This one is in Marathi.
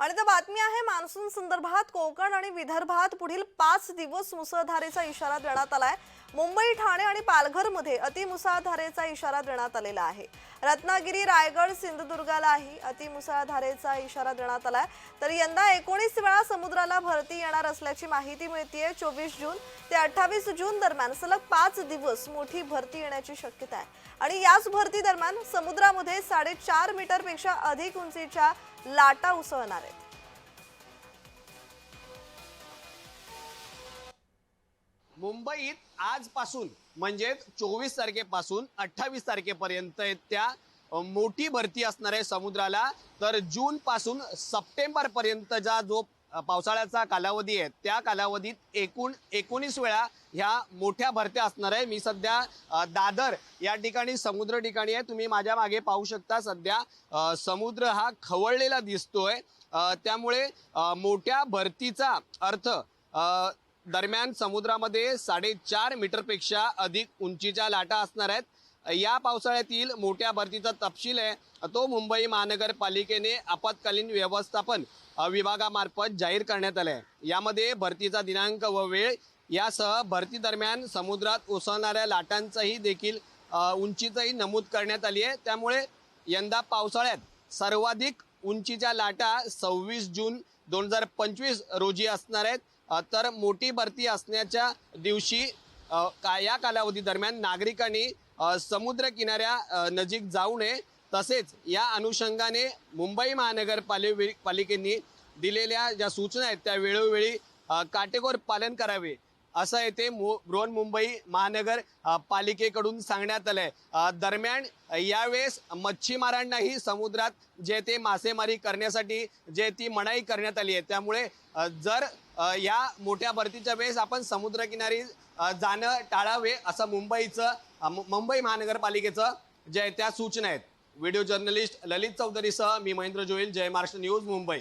आणि तर बातमी आहे मान्सून संदर्भात कोकण आणि विदर्भात पुढील पाच दिवस मुसळधारेचा इशारा देण्यात आलाय मुंबई ठाणे आणि पालघरमध्ये अतिमुसळधारेचा इशारा देण्यात आलेला आहे. रत्नागिरी रायगड सिंधुदुर्गालाही अतिमुसळधारेचा इशारा देण्यात आलाय तर यंदा एकोणीस वेळा समुद्राला भरती येणार असल्याची माहिती मिळतीये चोवीस जून ते अठ्ठावीस जून दरम्यान. सलग पाच दिवस मोठी भरती येण्याची शक्यता आहे. आणि याच भरती दरम्यान समुद्रामध्ये साडेचार मीटरपेक्षा अधिक उंचीच्या लाटा उसळणार आहेत. मुंबईत आजपासून म्हणजेच चोवीस तारखेपासून अठ्ठावीस तारखेपर्यंत त्या मोठी भरती असणार आहे समुद्राला. तर जून पासून सप्टेंबर पर्यंतचा जो पावसाळ्याचा कालावधी आहे. त्या कालावधीत एकूण एकोणीस वेळा ह्या मोठ्या भरत्या असणार आहे. मी सध्या दादर या ठिकाणी समुद्र ठिकाणी आहे. तुम्ही माझ्या मागे पाहू शकता सध्या समुद्र हा खवळलेला दिसतोय. त्यामुळे मोठ्या भरतीचा अर्थ दरम्यान समुद्रामध्ये साडेचार मीटरपेक्षा अधिक उंचीच्या लाटा असणार आहेत. या पावसाळ्यातील मोठ्या भरतीचा तपशील आहे. तो मुंबई महानगरपालिकेने आपत्कालीन व्यवस्थापन विभागामार्फत जाहीर करण्यात आलाय. यामध्ये भरतीचा दिनांक व वेळ यासह भरती दरम्यान समुद्रात उसळणाऱ्या लाटांचाही देखील उंचीचंही नमूद करण्यात आली आहे. त्यामुळे यंदा पावसाळ्यात सर्वाधिक उंचीच्या लाटा सव्वीस जून दोन हजार पंचवीस रोजी असणार आहेत. तर मोठी भरती असण्याच्या दिवशी का या कालावधी दरम्यान नागरिकांनी समुद्र किनाऱ्या नजीक जाऊ नये. तसेच या अनुषंगाने मुंबई महानगरपालि पालिकेने दिलेल्या ज्या सूचना आहेत त्या वेळोवेळी काटेकोर पालन करावे. असं येथे मु बृहन मुंबई महानगर पालिकेकडून सांगण्यात आलंय. आहे दरम्यान यावेळेस मच्छीमारांनाही समुद्रात जे ते मासेमारी करण्यासाठी जे ती मनाई करण्यात आली आहे. त्यामुळे जर या मोठ्या भरतीच्या वेळेस आपण समुद्रकिनारी जाणं टाळावे असं मुंबईचं मुंबई महानगरपालिकेचं जे आहे त्या सूचना आहेत. व्हिडिओ जर्नलिस्ट ललित चौधरीसह मी महेंद्र जोईल जय महाराष्ट्र न्यूज मुंबई.